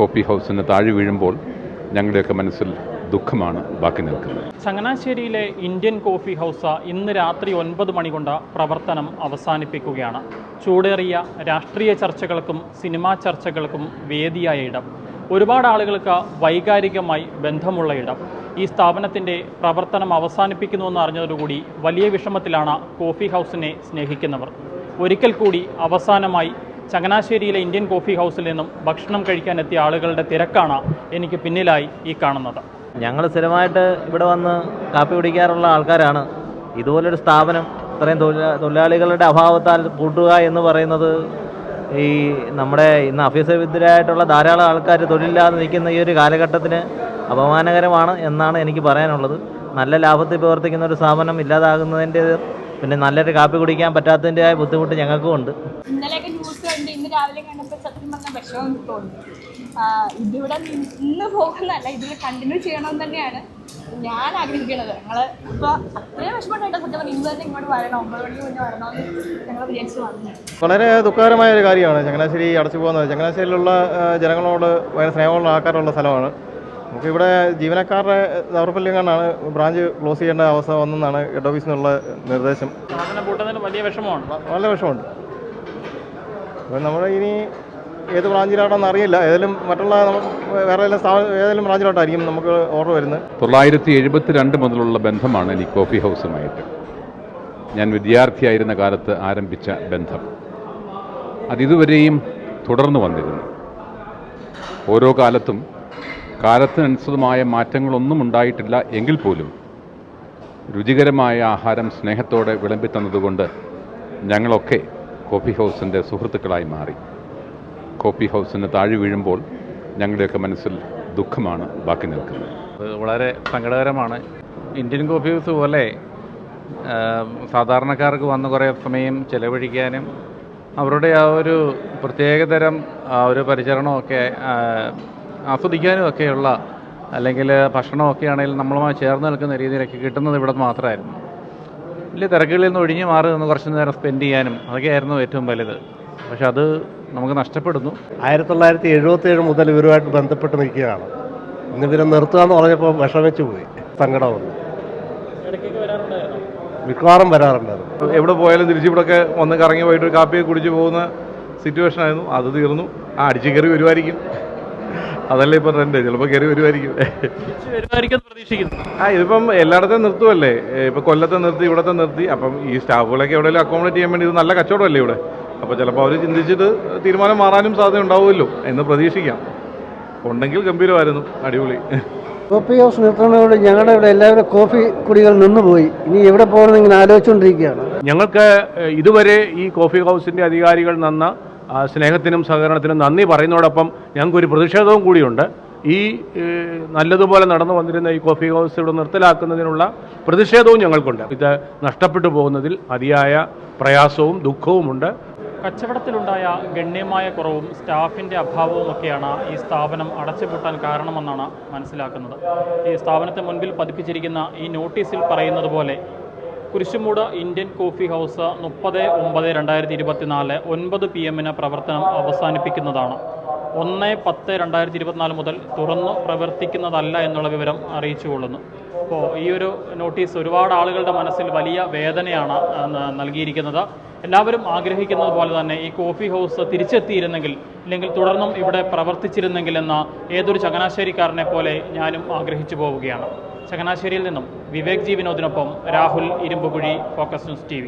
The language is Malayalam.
കോഫി ഹൗസിന് താഴെ വീഴുമ്പോൾ ഞങ്ങളുടെയൊക്കെ മനസ്സിൽ ദുഃഖമാണ് ബാക്കി നിൽക്കുന്നത്. ചങ്ങനാശ്ശേരിയിലെ ഇന്ത്യൻ കോഫി ഹൗസ് ഇന്ന് രാത്രി ഒൻപത് മണി കൊണ്ട് പ്രവർത്തനം അവസാനിപ്പിക്കുകയാണ്. ചൂടേറിയ രാഷ്ട്രീയ ചർച്ചകൾക്കും സിനിമാ ചർച്ചകൾക്കും വേദിയായ ഇടം. ഒരുപാട് ആളുകൾക്ക് വൈകാരികമായി ബന്ധമുള്ള ഇടം. ഈ സ്ഥാപനത്തിന്റെ പ്രവർത്തനം അവസാനിപ്പിക്കുന്നുവെന്ന് അറിഞ്ഞതോടുകൂടി വലിയ വിഷമത്തിലാണ് കോഫി ഹൗസിനെ സ്നേഹിക്കുന്നവർ. ഒരിക്കൽ കൂടി അവസാനമായി ചങ്ങനാശ്ശേരിയിലെ ഇന്ത്യൻ കോഫി ഹൗസിൽ നിന്നും ഭക്ഷണം കഴിക്കാനെത്തിയ ആളുകളുടെ തിരക്കാണ് എനിക്ക് പിന്നിലായി ഈ കാണുന്നത്. ഞങ്ങൾ സ്ഥിരമായിട്ട് ഇവിടെ വന്ന് കാപ്പി കുടിക്കാറുള്ള ആൾക്കാരാണ്. ഇതുപോലൊരു സ്ഥാപനം ഇത്രയും തൊഴിലാ തൊഴിലാളികളുടെ അഭാവത്താൽ കൂട്ടുക എന്ന് പറയുന്നത് ഈ നമ്മുടെ ഇന്ന് അഭ്യസവിദ്യരായിട്ടുള്ള ധാരാളം ആൾക്കാർ തൊഴിലില്ലാതെ നിൽക്കുന്ന ഈ ഒരു കാലഘട്ടത്തിന് അപമാനകരമാണ് എന്നാണ് എനിക്ക് പറയാനുള്ളത്. നല്ല ലാഭത്തിൽ പ്രവർത്തിക്കുന്ന ഒരു സ്ഥാപനം ഇല്ലാതാകുന്നതിന്റെ പിന്നെ നല്ലൊരു കാപ്പി കുടിക്കാൻ പറ്റാത്തതിന്റെതായ ബുദ്ധിമുട്ട് ഞങ്ങൾക്കും ഉണ്ട് കണ്ട് ഇന്ന് രാവിലെ കണ്ടപ്പോൾ സത്യം പറഞ്ഞ വിഷമം തോന്നി. ഇതിവിടെ നിന്ന് പോകുന്നതല്ല ഇതിൽ കണ്ടിന്യൂ ചെയ്യണം തന്നെയാണ് ഞാൻ ആഗ്രഹിക്കുന്നത്. ഞങ്ങൾ ഇപ്പോൾ അത്രയും വിഷമപ്പെട്ടോ സത്യം പറഞ്ഞാൽ ഇന്ന് തന്നെ ഇങ്ങോട്ട് വരണം ഒമ്പത് മണിക്ക് മുന്നേ വരണമെന്ന് ഞങ്ങൾ വിചാരിച്ചു വന്നു വളരെ ദുഃഖകരമായ ഒരു കാര്യമാണ് ചങ്ങനാശ്ശേരി അടച്ചു പോകുന്നത്. ചങ്ങനാശ്ശേരിയിലുള്ള ജനങ്ങളോട് ഭയങ്കര സ്നേഹമുള്ള ആൾക്കാരുള്ള സ്ഥലമാണ്. നമുക്കിവിടെ ജീവനക്കാരുടെ ദൗർബല്യം കൊണ്ടാണ് ബ്രാഞ്ച് ക്ലോസ് ചെയ്യേണ്ട അവസ്ഥ വന്നെന്നാണ് ഹെഡ് ഓഫീസിൽ നിന്നുള്ള നിർദ്ദേശം പൂട്ടുന്നതിന് വലിയ വിഷമമാണ്. നല്ല വിഷമമുണ്ട്. അപ്പം നമ്മൾ ഇനി ഏത് ബ്രാഞ്ചിലാണെന്ന് അറിയില്ല. ഏതെങ്കിലും മറ്റുള്ള വേറെ ഏതെങ്കിലും ബ്രാഞ്ചിലോട്ടായിരിക്കും നമുക്ക് ഓർഡർ വരുന്നത്. തൊള്ളായിരത്തി എഴുപത്തി രണ്ട് മുതലുള്ള ബന്ധമാണ് എനിക്ക് കോഫി ഹൗസുമായിട്ട് ഞാൻ വിദ്യാർത്ഥിയായിരുന്ന കാലത്ത് ആരംഭിച്ച ബന്ധം. അതിതുവരെയും തുടർന്നു വന്നിരുന്നു. ഓരോ കാലത്തും കാലത്തിനനുസൃതമായ മാറ്റങ്ങളൊന്നും ഉണ്ടായിട്ടില്ല എങ്കിൽ പോലും രുചികരമായ ആഹാരം സ്നേഹത്തോടെ വിളമ്പി തന്നതുകൊണ്ട് ഞങ്ങളൊക്കെ കോഫി ഹൗസിന്റെ സുഹൃത്തുക്കളായി മാറി. കോഫി ഹൗസിന് താഴെ വീഴുമ്പോൾ ഞങ്ങളുടെയൊക്കെ മനസ്സിൽ ദുഃഖമാണ് ബാക്കി നിൽക്കുന്നത്. വളരെ സങ്കടകരമാണ്. ഇന്ത്യൻ കോഫി ഹൗസ് പോലെ സാധാരണക്കാർക്ക് വന്ന് കുറേ സമയം ചിലവഴിക്കാനും അവരുടെ ആ ഒരു പ്രത്യേകതരം ആ ഒരു പരിചരണമൊക്കെ ആസ്വദിക്കാനും ഒക്കെയുള്ള അല്ലെങ്കിൽ ഭക്ഷണമൊക്കെ ആണെങ്കിലും നമ്മളുമായി ചേർന്ന് നിൽക്കുന്ന രീതിയിലൊക്കെ കിട്ടുന്നത് ഇവിടെ മാത്രമായിരുന്നു. വലിയ തിരക്കുകളിൽ നിന്ന് ഒഴിഞ്ഞു മാറി നിന്ന് കുറച്ച് നേരം സ്പെൻഡ് ചെയ്യാനും അതൊക്കെയായിരുന്നു ഏറ്റവും വലുത്. പക്ഷെ അത് നമുക്ക് നഷ്ടപ്പെടുന്നു. ആയിരത്തി തൊള്ളായിരത്തി എഴുപത്തി ഏഴ് മുതൽ ഇവരുമായിട്ട് ബന്ധപ്പെട്ട് നിൽക്കുകയാണ്. ഇന്ന് ഇവരെ നിർത്തുക എന്ന് പറഞ്ഞപ്പോൾ വിഷമിച്ചു പോയി. സങ്കടം വന്നു. വരാറുണ്ടായിരുന്നു? മിക്കവാറും വരാറുണ്ടായിരുന്നു. എവിടെ പോയാലും തിരിച്ചിവിടൊക്കെ ഒന്ന് കറങ്ങി പോയിട്ട് ഒരു കാപ്പിയൊക്കെ കുടിച്ച് പോകുന്ന സിറ്റുവേഷൻ ആയിരുന്നു. അത് തീർന്നു. ആ അടിച്ചു കയറി വരുമായിരിക്കും. അതല്ലേ ഇപ്പം ട്രെൻഡ് ചിലപ്പോൾ കയറി വരുമായിരിക്കും ആ ഇതിപ്പം എല്ലായിടത്തും നിർത്തുമല്ലേ ഇപ്പം കൊല്ലത്തെ നിർത്തി ഇവിടത്തെ നിർത്തി. അപ്പം ഈ സ്റ്റാഫുകളൊക്കെ എവിടെയെങ്കിലും അക്കോമഡേറ്റ് ചെയ്യാൻ വേണ്ടി ഇത് നല്ല കച്ചവടമല്ലേ ഇവിടെ? അപ്പോൾ ചിലപ്പോൾ അവർ ചിന്തിച്ചിട്ട് തീരുമാനം മാറാനും സാധ്യത ഉണ്ടാവുമല്ലോ എന്ന് പ്രതീക്ഷിക്കാം. ഉണ്ടെങ്കിൽ ഗംഭീരമായിരുന്നു. അടിപൊളി. കോഫി ഹൗസ് നിർത്തണോട് ഞങ്ങളുടെ ഇവിടെ എല്ലാവരും കോഫി കുടികൾ നിന്നുപോയി. ഇനി എവിടെ പോകണമെന്ന് ഇങ്ങനെ ആലോചിച്ചുകൊണ്ടിരിക്കുകയാണ്. ഞങ്ങൾക്ക് ഇതുവരെ ഈ കോഫി ഹൗസിന്റെ അധികാരികൾ നന്ന സ്നേഹത്തിനും സഹകരണത്തിനും നന്ദി പറയുന്നതോടൊപ്പം ഞങ്ങൾക്കൊരു പ്രതിഷേധവും കൂടിയുണ്ട്. ഈ നല്ലതുപോലെ നടന്നു വന്നിരുന്ന ഈ കോഫി ഹൗസ് ഇവിടെ നിർത്തലാക്കുന്നതിനുള്ള പ്രതിഷേധവും ഞങ്ങൾക്കുണ്ട്. ഇത് നഷ്ടപ്പെട്ടു പോകുന്നതിൽ അതിയായ പ്രയാസവും ദുഃഖവുമുണ്ട് കച്ചവടത്തിലുണ്ടായ ഗണ്യമായ കുറവും സ്റ്റാഫിന്റെ അഭാവവും ഒക്കെയാണ് ഈ സ്ഥാപനം അടച്ചുപൂട്ടാൻ കാരണമെന്നാണ് മനസ്സിലാക്കുന്നത്. ഈ സ്ഥാപനത്തെ മുൻപിൽ പതിപ്പിച്ചിരിക്കുന്ന ഈ നോട്ടീസിൽ പറയുന്നത് പോലെ കുരിശുമൂട് ഇന്ത്യൻ കോഫി ഹൗസ് മുപ്പത് ഒമ്പത് രണ്ടായിരത്തി ഇരുപത്തിനാല് ഒൻപത് പി എമ്മിന് പ്രവർത്തനം അവസാനിപ്പിക്കുന്നതാണ്. ഒന്ന് പത്ത് രണ്ടായിരത്തി ഇരുപത്തിനാല് മുതൽ തുറന്നു പ്രവർത്തിക്കുന്നതല്ല എന്നുള്ള വിവരം അറിയിച്ചുകൊള്ളുന്നു. അപ്പോൾ ഈ ഒരു നോട്ടീസ് ഒരുപാട് ആളുകളുടെ മനസ്സിൽ വലിയ വേദനയാണ് നൽകിയിരിക്കുന്നത്. എല്ലാവരും ആഗ്രഹിക്കുന്നത് പോലെ തന്നെ ഈ കോഫി ഹൗസ് തിരിച്ചെത്തിയിരുന്നെങ്കിൽ അല്ലെങ്കിൽ തുടർന്നും ഇവിടെ പ്രവർത്തിച്ചിരുന്നെങ്കിൽ എന്ന ഏതൊരു ചങ്ങനാശ്ശേരിക്കാരനെ പോലെ ഞാനും ആഗ്രഹിച്ചു പോവുകയാണ്. ചങ്ങനാശ്ശേരിയിൽ നിന്നും വിവേക് ജി വിനോദിനൊപ്പം Rahul Irumbukuzhi focus news T